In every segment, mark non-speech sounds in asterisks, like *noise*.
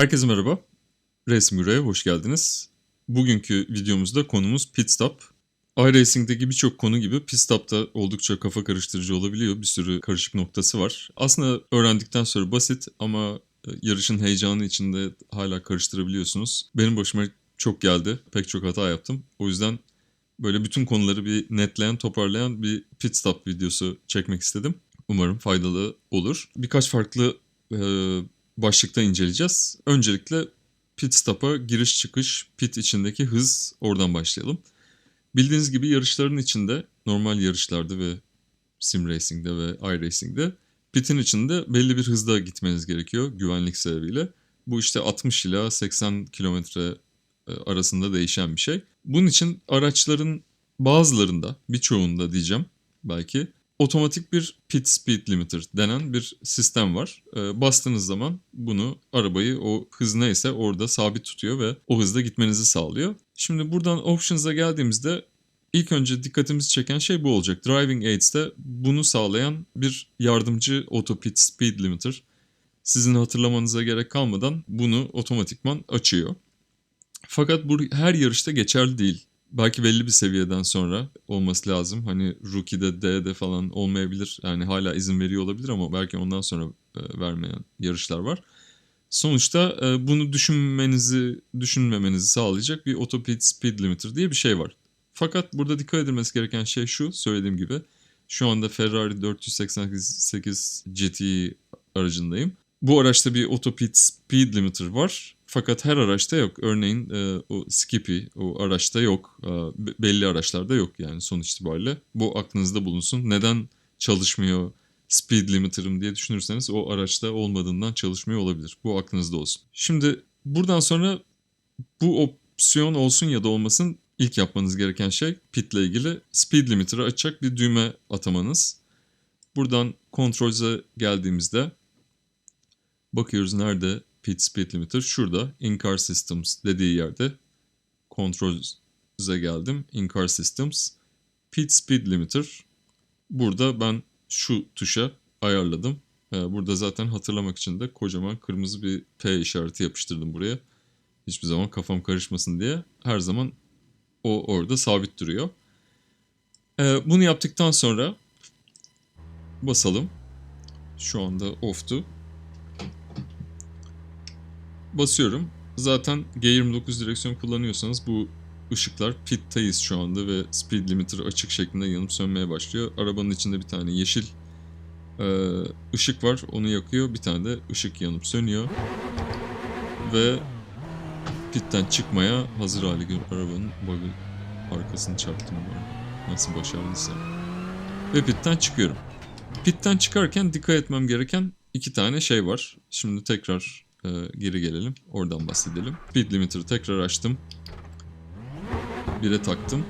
Herkese merhaba. Racing Bureau'ya hoş geldiniz. Bugünkü videomuzda konumuz pit stop. iRacing'deki birçok konu gibi pit stop'ta oldukça kafa karıştırıcı olabiliyor. Bir sürü karışık noktası var. Aslında öğrendikten sonra basit ama e, yarışın heyecanı içinde hala karıştırabiliyorsunuz. Benim başıma çok geldi. Pek çok hata yaptım. O yüzden böyle bütün konuları bir netleyen, toparlayan bir pit stop videosu çekmek istedim. Umarım faydalı olur. Birkaç farklı e, başlıkta inceleyeceğiz. Öncelikle pit stop'a giriş çıkış, pit içindeki hız oradan başlayalım. Bildiğiniz gibi yarışların içinde, normal yarışlarda ve sim racing'de ve iRacing'de pitin içinde belli bir hızda gitmeniz gerekiyor güvenlik sebebiyle. Bu işte 60 ila 80 kilometre e, arasında değişen bir şey. Bunun için araçların bazılarında, birçoğunda diyeceğim belki otomatik bir pit speed limiter denen bir sistem var. Ee, bastığınız zaman bunu arabayı o hız neyse orada sabit tutuyor ve o hızda gitmenizi sağlıyor. Şimdi buradan options'a geldiğimizde ilk önce dikkatimizi çeken şey bu olacak. Driving Aids'te bunu sağlayan bir yardımcı auto pit speed limiter. Sizin hatırlamanıza gerek kalmadan bunu otomatikman açıyor. Fakat bu her yarışta geçerli değil belki belli bir seviyeden sonra olması lazım. Hani rookie'de, D'de falan olmayabilir. Yani hala izin veriyor olabilir ama belki ondan sonra e, vermeyen yarışlar var. Sonuçta e, bunu düşünmenizi, düşünmemenizi sağlayacak bir autopit speed limiter diye bir şey var. Fakat burada dikkat edilmesi gereken şey şu, söylediğim gibi. Şu anda Ferrari 488 GTI aracındayım. Bu araçta bir autopit speed limiter var. Fakat her araçta yok. Örneğin e, o Skippy o araçta yok. E, belli araçlarda yok yani sonuç itibariyle. Bu aklınızda bulunsun. Neden çalışmıyor speed limiter'ım diye düşünürseniz o araçta olmadığından çalışmıyor olabilir. Bu aklınızda olsun. Şimdi buradan sonra bu opsiyon olsun ya da olmasın ilk yapmanız gereken şey pit ile ilgili speed limiter'ı açacak bir düğme atamanız. Buradan Controls'e geldiğimizde bakıyoruz nerede pit speed limiter şurada in-car systems dediği yerde controls'e geldim. In-car systems pit speed limiter burada ben şu tuşa ayarladım. Ee, burada zaten hatırlamak için de kocaman kırmızı bir P işareti yapıştırdım buraya. Hiçbir zaman kafam karışmasın diye. Her zaman o orada sabit duruyor. Ee, bunu yaptıktan sonra basalım. Şu anda off'tu basıyorum. Zaten G29 direksiyon kullanıyorsanız bu ışıklar pittayız şu anda ve speed limiter açık şeklinde yanıp sönmeye başlıyor. Arabanın içinde bir tane yeşil e, ışık var onu yakıyor. Bir tane de ışık yanıp sönüyor. Ve pitten çıkmaya hazır hale geliyor. Arabanın bug'ı arkasını çarptım. Ben. Nasıl başardıysa. Ve pitten çıkıyorum. Pitten çıkarken dikkat etmem gereken iki tane şey var. Şimdi tekrar e, geri gelelim. Oradan bahsedelim. Speed limiter'ı tekrar açtım. Bire taktım.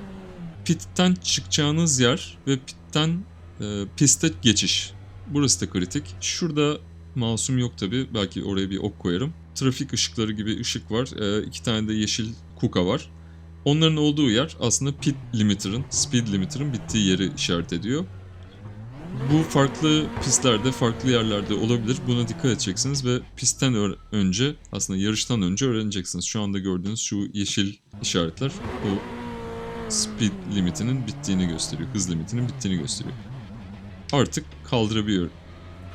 Pit'ten çıkacağınız yer ve pit'ten e, piste geçiş. Burası da kritik. Şurada masum yok tabi. Belki oraya bir ok koyarım. Trafik ışıkları gibi ışık var. E, iki tane de yeşil kuka var. Onların olduğu yer aslında pit limiter'ın, speed limiter'ın bittiği yeri işaret ediyor. Bu farklı pistlerde, farklı yerlerde olabilir. Buna dikkat edeceksiniz ve pistten önce, aslında yarıştan önce öğreneceksiniz. Şu anda gördüğünüz şu yeşil işaretler o speed limitinin bittiğini gösteriyor. Hız limitinin bittiğini gösteriyor. Artık kaldırabiliyorum.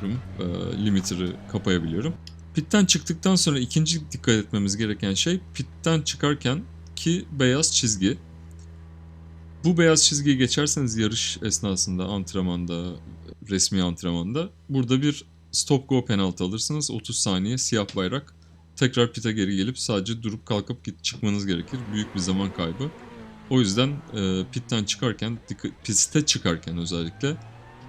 E, limiter'ı kapayabiliyorum. Pitten çıktıktan sonra ikinci dikkat etmemiz gereken şey pitten çıkarken ki beyaz çizgi bu beyaz çizgiyi geçerseniz yarış esnasında, antrenmanda, resmi antrenmanda burada bir stop go penaltı alırsınız. 30 saniye siyah bayrak. Tekrar pite geri gelip sadece durup kalkıp git çıkmanız gerekir. Büyük bir zaman kaybı. O yüzden e, pitten çıkarken, piste çıkarken özellikle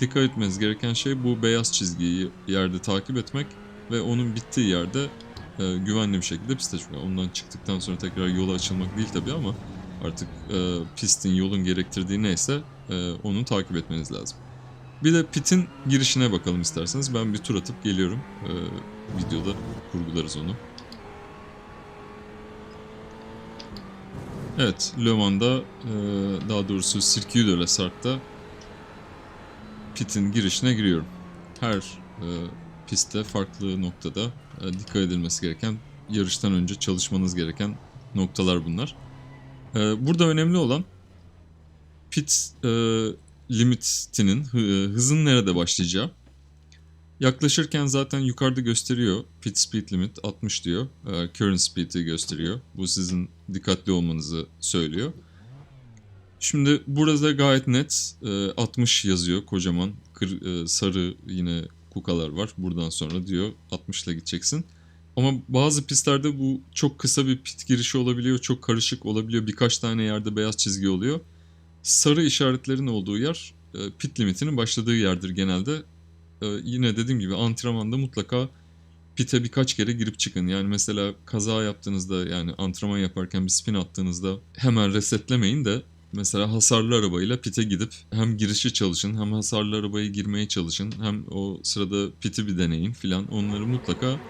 dikkat etmeniz gereken şey bu beyaz çizgiyi yerde takip etmek ve onun bittiği yerde e, güvenli bir şekilde piste çıkmak. Ondan çıktıktan sonra tekrar yola açılmak değil tabii ama Artık e, pistin, yolun gerektirdiği neyse e, onu takip etmeniz lazım. Bir de pitin girişine bakalım isterseniz. Ben bir tur atıp geliyorum. E, videoda kurgularız onu. Evet, Le Mans'da, e, daha doğrusu Circuit de la Sart'ta pitin girişine giriyorum. Her e, pistte farklı noktada e, dikkat edilmesi gereken yarıştan önce çalışmanız gereken noktalar bunlar. Ee, burada önemli olan pit e, limitinin hı- hızın nerede başlayacağı. Yaklaşırken zaten yukarıda gösteriyor. Pit speed limit 60 diyor. Ee, current speed'i gösteriyor. Bu sizin dikkatli olmanızı söylüyor. Şimdi burada gayet net e, 60 yazıyor kocaman. Kır, e, sarı yine kukalar var. Buradan sonra diyor 60 ile gideceksin. Ama bazı pistlerde bu çok kısa bir pit girişi olabiliyor. Çok karışık olabiliyor. Birkaç tane yerde beyaz çizgi oluyor. Sarı işaretlerin olduğu yer e, pit limitinin başladığı yerdir genelde. E, yine dediğim gibi antrenmanda mutlaka pite birkaç kere girip çıkın. Yani mesela kaza yaptığınızda yani antrenman yaparken bir spin attığınızda hemen resetlemeyin de mesela hasarlı arabayla pite gidip hem girişi çalışın hem hasarlı arabaya girmeye çalışın hem o sırada piti bir deneyin filan onları mutlaka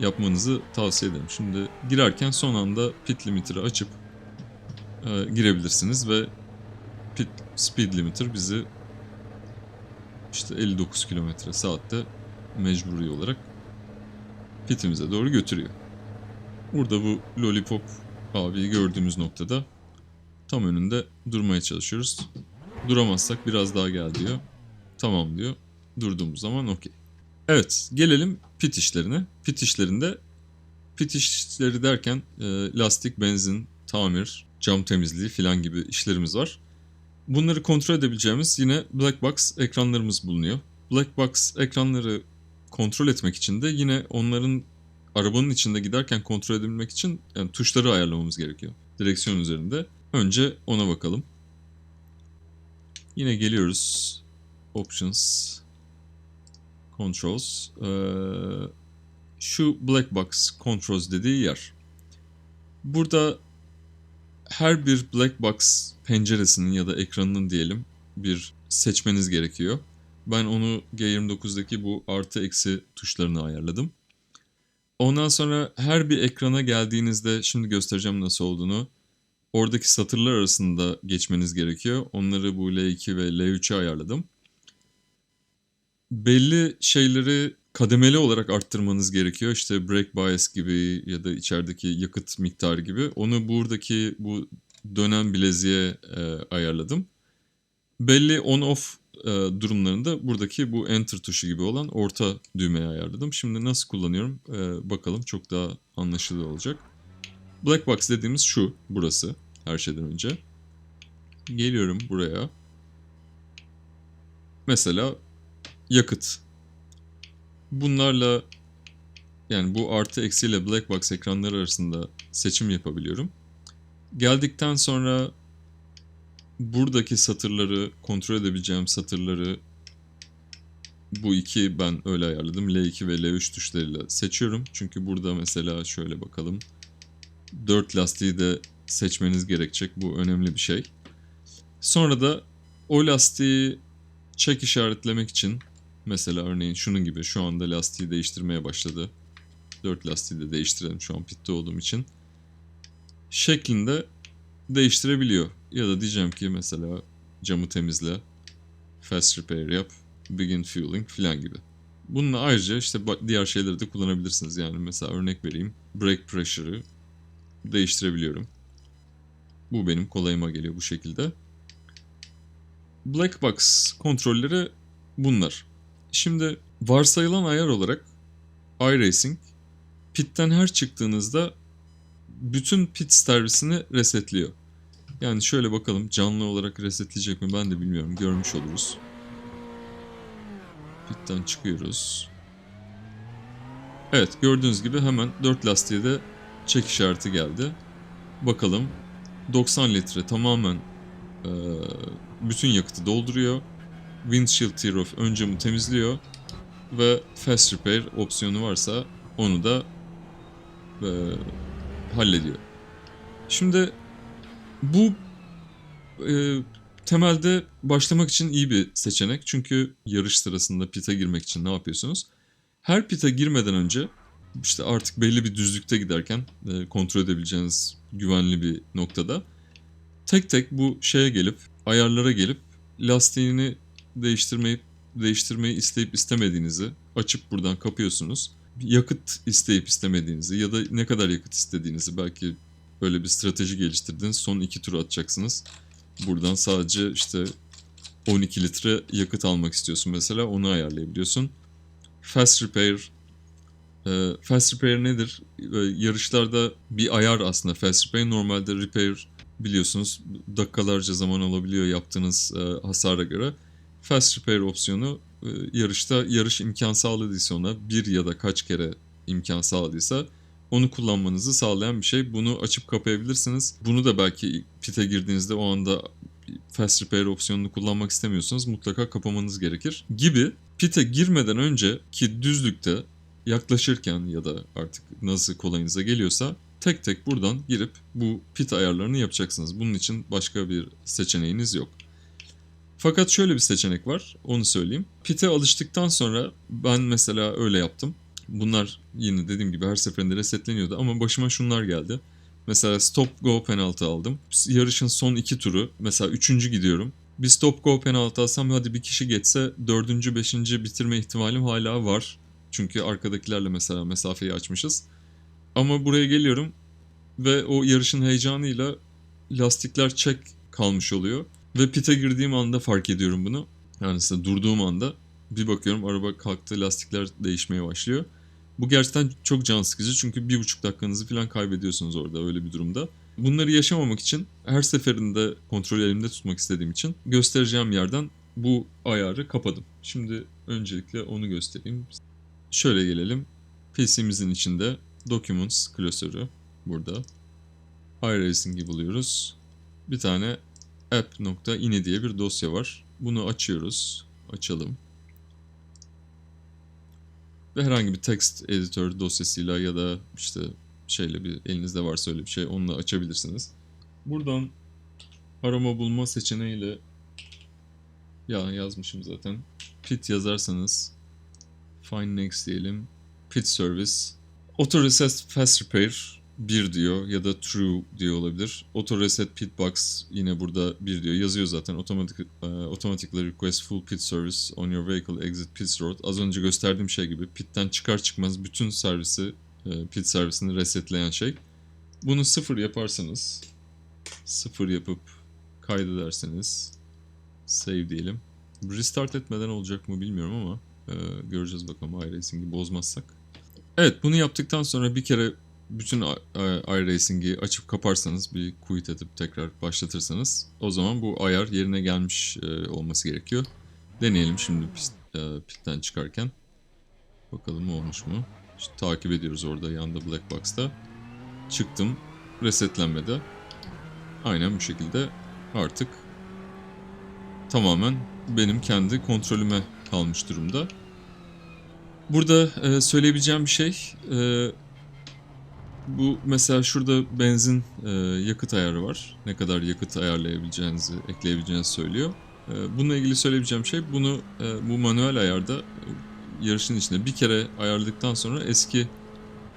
yapmanızı tavsiye ederim. Şimdi girerken son anda pit limiter'ı açıp e, girebilirsiniz ve pit speed limiter bizi işte 59 km saatte mecburi olarak pitimize doğru götürüyor. Burada bu lollipop abiyi gördüğümüz noktada tam önünde durmaya çalışıyoruz. Duramazsak biraz daha gel diyor. Tamam diyor. Durduğumuz zaman okey. Evet gelelim pit işlerine. Pit işlerinde pit işleri derken e, lastik, benzin, tamir, cam temizliği filan gibi işlerimiz var. Bunları kontrol edebileceğimiz yine black box ekranlarımız bulunuyor. Black box ekranları kontrol etmek için de yine onların arabanın içinde giderken kontrol edebilmek için yani tuşları ayarlamamız gerekiyor. Direksiyon üzerinde. Önce ona bakalım. Yine geliyoruz. Options. Controls. Ee, şu Black Box Controls dediği yer. Burada her bir Black Box penceresinin ya da ekranının diyelim bir seçmeniz gerekiyor. Ben onu G29'daki bu artı eksi tuşlarını ayarladım. Ondan sonra her bir ekrana geldiğinizde şimdi göstereceğim nasıl olduğunu. Oradaki satırlar arasında geçmeniz gerekiyor. Onları bu L2 ve L3'e ayarladım. Belli şeyleri kademeli olarak arttırmanız gerekiyor. İşte brake bias gibi ya da içerideki yakıt miktarı gibi. Onu buradaki bu dönen bileziğe e, ayarladım. Belli on-off e, durumlarında buradaki bu enter tuşu gibi olan orta düğmeye ayarladım. Şimdi nasıl kullanıyorum e, bakalım çok daha anlaşılır olacak. Black box dediğimiz şu burası her şeyden önce. Geliyorum buraya. Mesela yakıt. Bunlarla yani bu artı eksiyle black box ekranları arasında seçim yapabiliyorum. Geldikten sonra buradaki satırları kontrol edebileceğim satırları bu iki ben öyle ayarladım. L2 ve L3 tuşlarıyla seçiyorum. Çünkü burada mesela şöyle bakalım. 4 lastiği de seçmeniz gerekecek. Bu önemli bir şey. Sonra da o lastiği çek işaretlemek için mesela örneğin şunun gibi şu anda lastiği değiştirmeye başladı. 4 lastiği de değiştirelim şu an pitte olduğum için. Şeklinde değiştirebiliyor. Ya da diyeceğim ki mesela camı temizle, fast repair yap, begin fueling falan gibi. Bununla ayrıca işte diğer şeyleri de kullanabilirsiniz. Yani mesela örnek vereyim. Brake pressure'ı değiştirebiliyorum. Bu benim kolayıma geliyor bu şekilde. Black box kontrolleri bunlar. Şimdi varsayılan ayar olarak iRacing pitten her çıktığınızda bütün pit servisini resetliyor. Yani şöyle bakalım canlı olarak resetleyecek mi ben de bilmiyorum. Görmüş oluruz. Pitten çıkıyoruz. Evet gördüğünüz gibi hemen 4 lastiğe de çek işareti geldi. Bakalım 90 litre tamamen e, bütün yakıtı dolduruyor. Windshield tear off ön camı temizliyor. Ve fast repair opsiyonu varsa onu da e, hallediyor. Şimdi bu e, temelde başlamak için iyi bir seçenek. Çünkü yarış sırasında pite girmek için ne yapıyorsunuz? Her pite girmeden önce işte artık belli bir düzlükte giderken e, kontrol edebileceğiniz güvenli bir noktada tek tek bu şeye gelip ayarlara gelip lastiğini değiştirmeyi değiştirmeyi isteyip istemediğinizi açıp buradan kapıyorsunuz. yakıt isteyip istemediğinizi ya da ne kadar yakıt istediğinizi belki böyle bir strateji geliştirdiniz. Son iki tur atacaksınız. Buradan sadece işte 12 litre yakıt almak istiyorsun mesela onu ayarlayabiliyorsun. Fast Repair e, Fast Repair nedir? E, yarışlarda bir ayar aslında Fast Repair. Normalde Repair biliyorsunuz dakikalarca zaman alabiliyor yaptığınız e, hasara göre. Fast Repair opsiyonu e, yarışta yarış imkan sağladıysa ona bir ya da kaç kere imkan sağladıysa onu kullanmanızı sağlayan bir şey. Bunu açıp kapayabilirsiniz. Bunu da belki pit'e girdiğinizde o anda Fast Repair opsiyonunu kullanmak istemiyorsanız mutlaka kapamanız gerekir. Gibi pit'e girmeden önce ki düzlükte yaklaşırken ya da artık nasıl kolayınıza geliyorsa tek tek buradan girip bu pit ayarlarını yapacaksınız. Bunun için başka bir seçeneğiniz yok. Fakat şöyle bir seçenek var, onu söyleyeyim. Pit'e alıştıktan sonra ben mesela öyle yaptım. Bunlar yine dediğim gibi her seferinde resetleniyordu ama başıma şunlar geldi. Mesela stop go penaltı aldım. Yarışın son iki turu mesela üçüncü gidiyorum. Bir stop go penaltı alsam hadi bir kişi geçse dördüncü beşinci bitirme ihtimalim hala var. Çünkü arkadakilerle mesela mesafeyi açmışız. Ama buraya geliyorum ve o yarışın heyecanıyla lastikler çek kalmış oluyor. Ve pite girdiğim anda fark ediyorum bunu. Yani size durduğum anda bir bakıyorum araba kalktı lastikler değişmeye başlıyor. Bu gerçekten çok can sıkıcı çünkü bir buçuk dakikanızı falan kaybediyorsunuz orada öyle bir durumda. Bunları yaşamamak için her seferinde kontrolü elimde tutmak istediğim için göstereceğim yerden bu ayarı kapadım. Şimdi öncelikle onu göstereyim. Şöyle gelelim. PC'mizin içinde Documents klasörü burada. iRacing'i buluyoruz. Bir tane app.ini diye bir dosya var. Bunu açıyoruz. Açalım. Ve herhangi bir text editör dosyasıyla ya da işte şeyle bir elinizde varsa öyle bir şey onunla açabilirsiniz. Buradan arama bulma seçeneğiyle ya yazmışım zaten. Pit yazarsanız find next diyelim. Pit service. Auto reset fast repair 1 diyor ya da true diyor olabilir. Auto reset pit box yine burada 1 diyor. Yazıyor zaten. Automatic, uh, automatically request full pit service on your vehicle exit pit road. Az önce gösterdiğim şey gibi pitten çıkar çıkmaz bütün servisi uh, pit servisini resetleyen şey. Bunu sıfır yaparsanız sıfır yapıp kaydederseniz save diyelim. Restart etmeden olacak mı bilmiyorum ama uh, göreceğiz bakalım iRacing'i bozmazsak. Evet bunu yaptıktan sonra bir kere bütün iRacing'i açıp kaparsanız bir quit edip tekrar başlatırsanız o zaman bu ayar yerine gelmiş e, olması gerekiyor. Deneyelim şimdi pit, e, pitten çıkarken. Bakalım olmuş mu? İşte takip ediyoruz orada yanda black box'ta. Çıktım. Resetlenmedi. Aynen bu şekilde artık tamamen benim kendi kontrolüme kalmış durumda. Burada e, söyleyebileceğim bir şey bu mesela şurada benzin e, yakıt ayarı var. Ne kadar yakıt ayarlayabileceğinizi, ekleyebileceğinizi söylüyor. E, bununla ilgili söyleyebileceğim şey bunu e, bu manuel ayarda e, yarışın içinde bir kere ayarladıktan sonra eski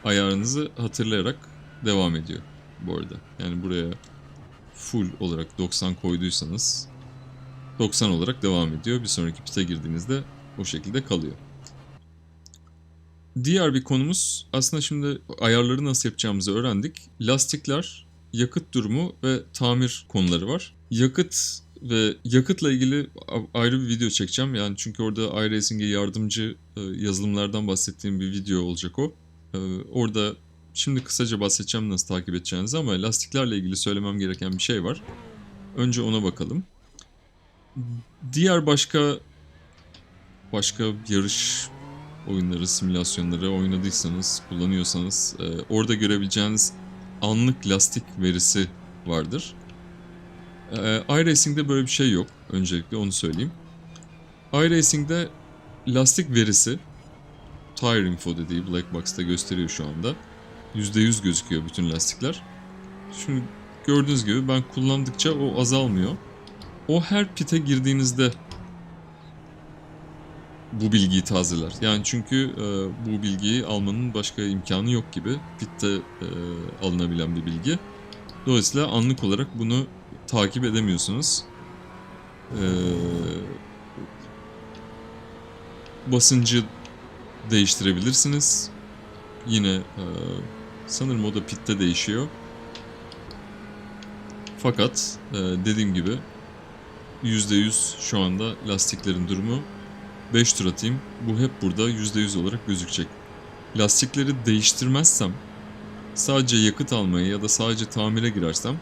ayarınızı hatırlayarak devam ediyor bu arada. Yani buraya full olarak 90 koyduysanız 90 olarak devam ediyor. Bir sonraki pite girdiğinizde o şekilde kalıyor. Diğer bir konumuz aslında şimdi ayarları nasıl yapacağımızı öğrendik. Lastikler, yakıt durumu ve tamir konuları var. Yakıt ve yakıtla ilgili ayrı bir video çekeceğim. Yani çünkü orada iRacing'e yardımcı e, yazılımlardan bahsettiğim bir video olacak o. E, orada şimdi kısaca bahsedeceğim nasıl takip edeceğinizi ama lastiklerle ilgili söylemem gereken bir şey var. Önce ona bakalım. Diğer başka başka yarış oyunları, simülasyonları oynadıysanız, kullanıyorsanız e, orada görebileceğiniz anlık lastik verisi vardır. E, iRacing'de böyle bir şey yok. Öncelikle onu söyleyeyim. iRacing'de lastik verisi Tire Info dediği Black Box'ta gösteriyor şu anda. %100 gözüküyor bütün lastikler. Şimdi gördüğünüz gibi ben kullandıkça o azalmıyor. O her pite girdiğinizde bu bilgiyi tazeler. Yani çünkü e, bu bilgiyi almanın başka imkanı yok gibi. Pitte e, alınabilen bir bilgi. Dolayısıyla anlık olarak bunu takip edemiyorsunuz. E, basıncı değiştirebilirsiniz. yine e, sanırım o da pitte değişiyor. Fakat e, dediğim gibi %100 şu anda lastiklerin durumu 5 tur atayım. Bu hep burada %100 olarak gözükecek. Lastikleri değiştirmezsem sadece yakıt almaya ya da sadece tamire girersem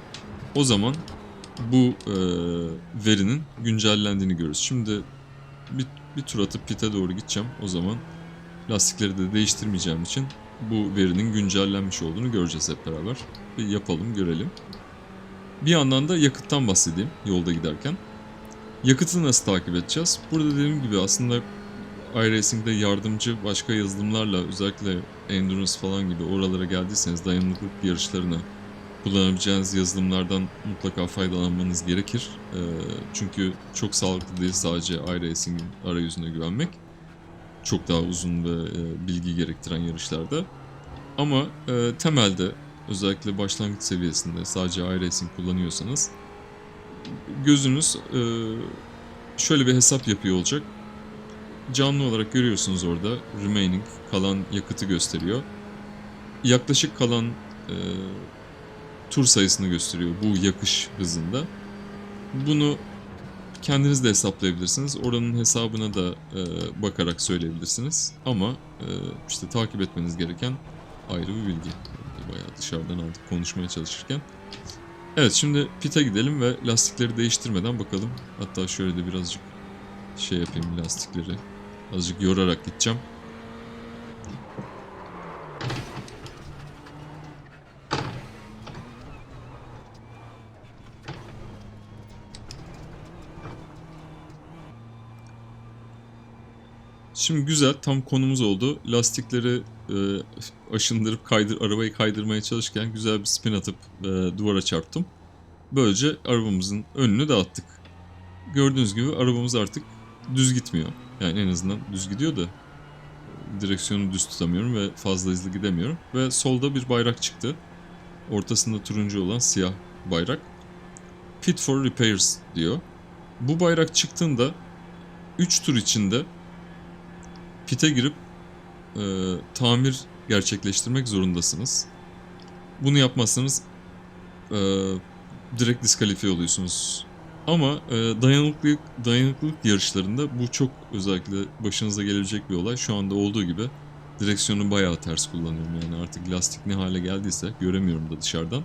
o zaman bu e, verinin güncellendiğini görürüz. Şimdi bir, bir tur atıp pite doğru gideceğim. O zaman lastikleri de değiştirmeyeceğim için bu verinin güncellenmiş olduğunu göreceğiz hep beraber. Bir yapalım görelim. Bir yandan da yakıttan bahsedeyim yolda giderken. Yakıtı nasıl takip edeceğiz? Burada dediğim gibi aslında iRacing'de yardımcı başka yazılımlarla özellikle Endurance falan gibi oralara geldiyseniz dayanıklılık yarışlarına kullanabileceğiniz yazılımlardan mutlaka faydalanmanız gerekir. Ee, çünkü çok sağlıklı değil sadece iRacing'in arayüzüne güvenmek. Çok daha uzun ve e, bilgi gerektiren yarışlarda. Ama e, temelde özellikle başlangıç seviyesinde sadece iRacing kullanıyorsanız gözünüz e, şöyle bir hesap yapıyor olacak. Canlı olarak görüyorsunuz orada remaining kalan yakıtı gösteriyor. Yaklaşık kalan e, tur sayısını gösteriyor bu yakış hızında. Bunu kendiniz de hesaplayabilirsiniz. Oranın hesabına da e, bakarak söyleyebilirsiniz. Ama işte takip etmeniz gereken ayrı bir bilgi. Bayağı dışarıdan aldık konuşmaya çalışırken. Evet şimdi pite gidelim ve lastikleri değiştirmeden bakalım. Hatta şöyle de birazcık şey yapayım lastikleri. Azıcık yorarak gideceğim. Şimdi güzel tam konumuz oldu. Lastikleri e, aşındırıp kaydır arabayı kaydırmaya çalışırken güzel bir spin atıp e, duvara çarptım. Böylece arabamızın önünü dağıttık. Gördüğünüz gibi arabamız artık düz gitmiyor. Yani en azından düz gidiyor da direksiyonu düz tutamıyorum ve fazla hızlı gidemiyorum. Ve solda bir bayrak çıktı. Ortasında turuncu olan siyah bayrak. Pit for Repairs diyor. Bu bayrak çıktığında 3 tur içinde pite girip e, tamir gerçekleştirmek zorundasınız. Bunu yapmazsanız e, direkt diskalifiye oluyorsunuz. Ama e, dayanıklılık dayanıklılık yarışlarında bu çok özellikle başınıza gelebilecek bir olay. Şu anda olduğu gibi direksiyonu bayağı ters kullanıyorum. Yani artık lastik ne hale geldiyse göremiyorum da dışarıdan.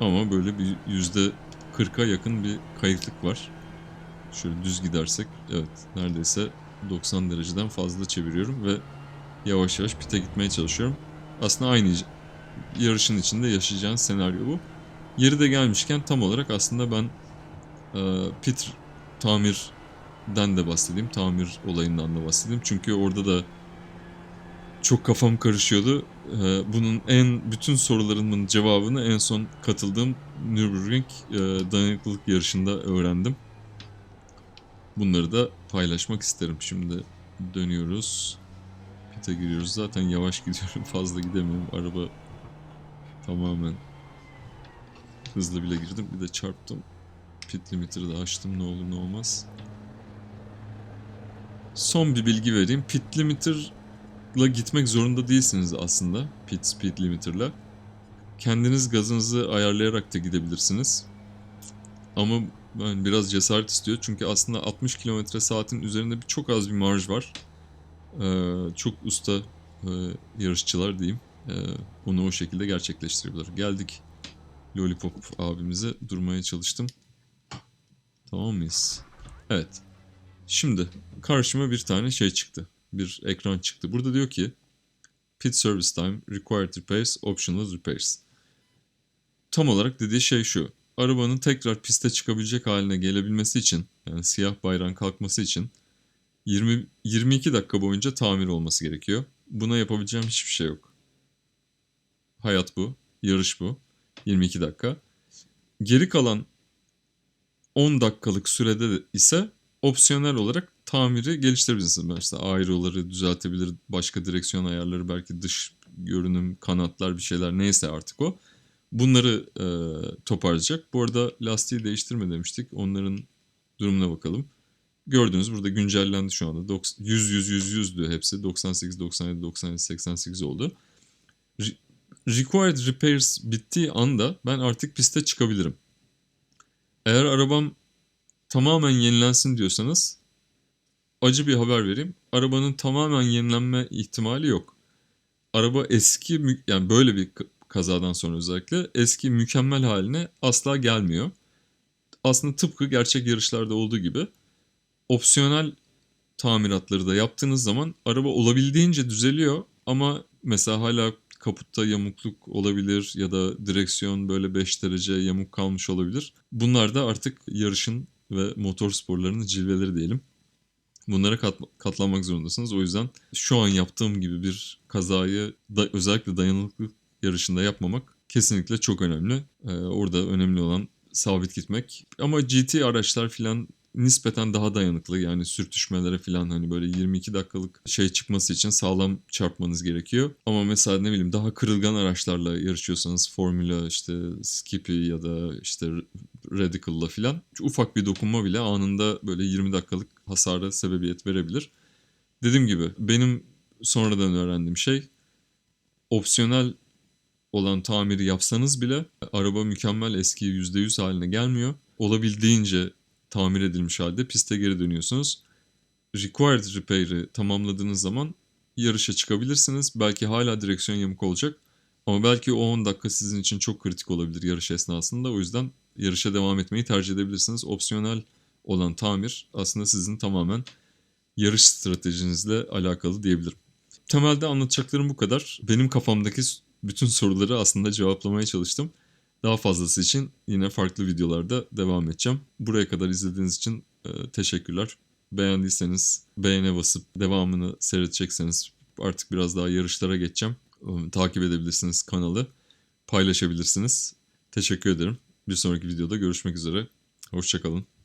Ama böyle bir yüzde 40'a yakın bir kayıklık var. Şöyle düz gidersek evet neredeyse 90 dereceden fazla çeviriyorum ve yavaş yavaş pite gitmeye çalışıyorum. Aslında aynı yarışın içinde yaşayacağın senaryo bu. Yeri de gelmişken tam olarak aslında ben e, pit tamirden de bahsedeyim. Tamir olayından da bahsedeyim. Çünkü orada da çok kafam karışıyordu. E, bunun en bütün sorularımın cevabını en son katıldığım Nürburgring e, dayanıklılık yarışında öğrendim. Bunları da paylaşmak isterim. Şimdi dönüyoruz. Pit'e giriyoruz. Zaten yavaş gidiyorum. *laughs* Fazla gidemiyorum. Araba tamamen hızlı bile girdim. Bir de çarptım. Pit limiter'ı da açtım. Ne olur ne olmaz. Son bir bilgi vereyim. Pit limiter'la gitmek zorunda değilsiniz aslında. Pit speed limiter'la. Kendiniz gazınızı ayarlayarak da gidebilirsiniz. Ama yani biraz cesaret istiyor. Çünkü aslında 60 km saatin üzerinde bir çok az bir marj var. Ee, çok usta e, yarışçılar diyeyim. E, onu o şekilde gerçekleştiriyorlar. Geldik Lollipop abimize durmaya çalıştım. Tamam mıyız? Evet. Şimdi karşıma bir tane şey çıktı. Bir ekran çıktı. Burada diyor ki Pit Service Time, Required Repairs, Optional Repairs. Tam olarak dediği şey şu arabanın tekrar piste çıkabilecek haline gelebilmesi için yani siyah bayrağın kalkması için 20 22 dakika boyunca tamir olması gerekiyor. Buna yapabileceğim hiçbir şey yok. Hayat bu, yarış bu. 22 dakika. Geri kalan 10 dakikalık sürede ise opsiyonel olarak tamiri geliştirebilirsiniz. Mesela aeroları düzeltebilir, başka direksiyon ayarları, belki dış görünüm, kanatlar bir şeyler neyse artık o. Bunları e, toparlayacak. Bu arada lastiği değiştirme demiştik. Onların durumuna bakalım. Gördüğünüz burada güncellendi şu anda. 100 100 100 100 diyor hepsi. 98 97 97 88 oldu. Re- required repairs bittiği anda ben artık piste çıkabilirim. Eğer arabam tamamen yenilensin diyorsanız acı bir haber vereyim. Arabanın tamamen yenilenme ihtimali yok. Araba eski yani böyle bir kazadan sonra özellikle eski mükemmel haline asla gelmiyor. Aslında tıpkı gerçek yarışlarda olduğu gibi opsiyonel tamiratları da yaptığınız zaman araba olabildiğince düzeliyor ama mesela hala kaputta yamukluk olabilir ya da direksiyon böyle 5 derece yamuk kalmış olabilir. Bunlar da artık yarışın ve motor sporlarının cilveleri diyelim. Bunlara kat- katlanmak zorundasınız. O yüzden şu an yaptığım gibi bir kazayı da, özellikle dayanıklılık yarışında yapmamak kesinlikle çok önemli. Ee, orada önemli olan sabit gitmek. Ama GT araçlar filan nispeten daha dayanıklı. Yani sürtüşmelere filan hani böyle 22 dakikalık şey çıkması için sağlam çarpmanız gerekiyor. Ama mesela ne bileyim daha kırılgan araçlarla yarışıyorsanız Formula işte Skippy ya da işte Radical'la filan ufak bir dokunma bile anında böyle 20 dakikalık hasara sebebiyet verebilir. Dediğim gibi benim sonradan öğrendiğim şey opsiyonel olan tamiri yapsanız bile araba mükemmel eski %100 haline gelmiyor. Olabildiğince tamir edilmiş halde piste geri dönüyorsunuz. Required repair'i tamamladığınız zaman yarışa çıkabilirsiniz. Belki hala direksiyon yamuk olacak. Ama belki o 10 dakika sizin için çok kritik olabilir yarış esnasında. O yüzden yarışa devam etmeyi tercih edebilirsiniz. Opsiyonel olan tamir aslında sizin tamamen yarış stratejinizle alakalı diyebilirim. Temelde anlatacaklarım bu kadar. Benim kafamdaki bütün soruları aslında cevaplamaya çalıştım. Daha fazlası için yine farklı videolarda devam edeceğim. Buraya kadar izlediğiniz için e, teşekkürler. Beğendiyseniz beğene basıp devamını seyredecekseniz artık biraz daha yarışlara geçeceğim. E, takip edebilirsiniz kanalı. Paylaşabilirsiniz. Teşekkür ederim. Bir sonraki videoda görüşmek üzere. Hoşçakalın.